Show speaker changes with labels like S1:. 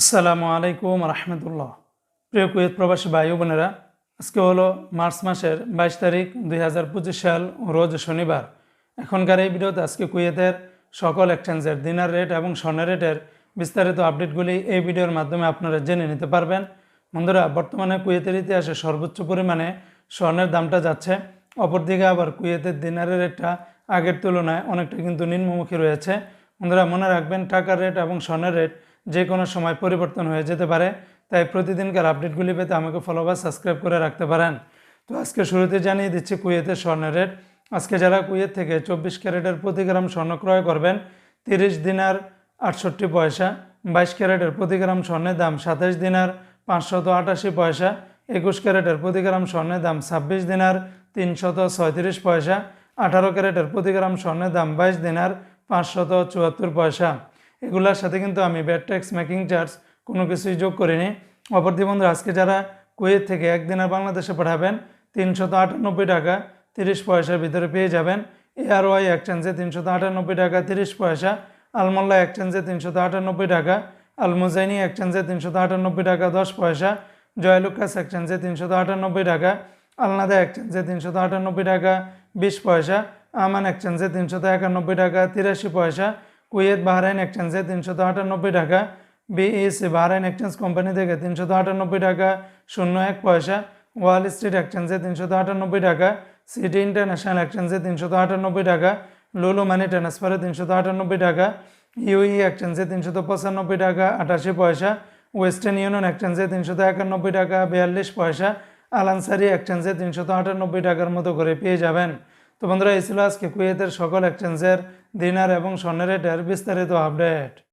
S1: আসসালামু আলাইকুম রহমতুল্লাহ। প্রিয় কুয়েত প্রবাসী ভাই বোনেরা, আজকে হলো মার্চ মাসের বাইশ তারিখ দুই হাজার পঁচিশ সাল, রোজ শনিবার। এখনকার এই ভিডিওতে আজকে কুয়েতের সকল এক্সচেঞ্জের দিনার রেট এবং স্বর্ণের রেটের বিস্তারিত আপডেটগুলি এই ভিডিওর মাধ্যমে আপনারা জেনে নিতে পারবেন। বন্ধুরা, বর্তমানে কুয়েতের ইতিহাসে সর্বোচ্চ পরিমাণে স্বর্ণের দামটা যাচ্ছে। অপরদিকে আবার কুয়েতের দিনারের রেটটা আগের তুলনায় অনেকটা কিন্তু নিম্নমুখী রয়েছে। বন্ধুরা, মনে রাখবেন টাকার রেট এবং স্বর্ণের রেট যে কোনো সময় পরিবর্তন হয়ে যেতে পারে, তাই প্রতিদিনকার আপডেটগুলি পেতে আমাকে ফলো বা সাবস্ক্রাইব করে রাখতে পারেন। তো আজকে শুরুতে জানিয়ে দিচ্ছি কুয়েতের স্বর্ণের রেট। আজকে যারা কুয়েত থেকে চব্বিশ ক্যারেটের প্রতি গ্রাম স্বর্ণ ক্রয় করবেন, তিরিশ দিনার আটষট্টি পয়সা, বাইশ ক্যারেটের প্রতি গ্রাম স্বর্ণের দাম সাতাশ দিনার পাঁচশত আটাশি পয়সা, একুশ ক্যারেটের প্রতি গ্রাম স্বর্ণের দাম ছাব্বিশ দিনার তিনশত ছয়ত্রিশ পয়সা, আঠারো ক্যারেটের প্রতি গ্রাম স্বর্ণের দাম বাইশ দিনার পাঁচশত চুয়াত্তর পয়সা। এগুলোর সাথে কিন্তু আমি ব্যাট ট্যাক্স মেকিং চার্জ কোনো কিছুই যোগ করিনি। অপরদি বন্ধু, আজকে যারা কুয়েত থেকে একদিনের বাংলাদেশে পাঠাবেন, তিনশত আটানব্বই টাকা তিরিশ পয়সার ভিতরে পেয়ে যাবেন। এআরওয়াই এক্সচেঞ্জে তিনশত আটানব্বই টাকা তিরিশ পয়সা, আলমোল্লা এক্সচেঞ্জে তিনশত আটানব্বই টাকা, আলমুজাইনি এক্সচেঞ্জে তিনশত আটানব্বই টাকা দশ পয়সা, জয়লুকাস এক্সচেঞ্জে তিনশত আটানব্বই টাকা, আলনাদা এক্সচেঞ্জে তিনশত আটানব্বই টাকা বিশ পয়সা, আমান এক্সচেঞ্জে তিনশত একানব্বই টাকা তিরাশি পয়সা কুয়েত, বাহরাইন এক্সচেঞ্জে তিনশত আটানব্বই টাকা বিইসি বাহরাইন এক্সচেঞ্জ কোম্পানি থেকে তিনশত আটানব্বই টাকা, শূন্য এক পয়সা, ওয়াল স্ট্রিট এক্সচেঞ্জে তিনশত আটানব্বই টাকা, সিটি ইন্টারন্যাশনাল এক্সচেঞ্জে তিনশত আটানব্বই টাকা, লুলু মানি ট্রান্সফারে তিনশত আটানব্বই টাকা, ইউই এক্সচেঞ্জে তিনশত পঁচানব্বই টাকা, আটাশি পয়সা, ওয়েস্টার্ন ইউনিয়ন এক্সচেঞ্জে তিনশত একানব্বই টাকা, বিয়াল্লিশ পয়সা, আলানসারি এক্সচেঞ্জে তিনশত আটানব্বই টাকার মতো করে পেয়ে যাবেন। তো বন্ধুরা এই ছিল আজকে কুয়েতের সকল এক্সচেঞ্জের দিনার এবং স্বর্ণের রেটের বিস্তারিত আপডেট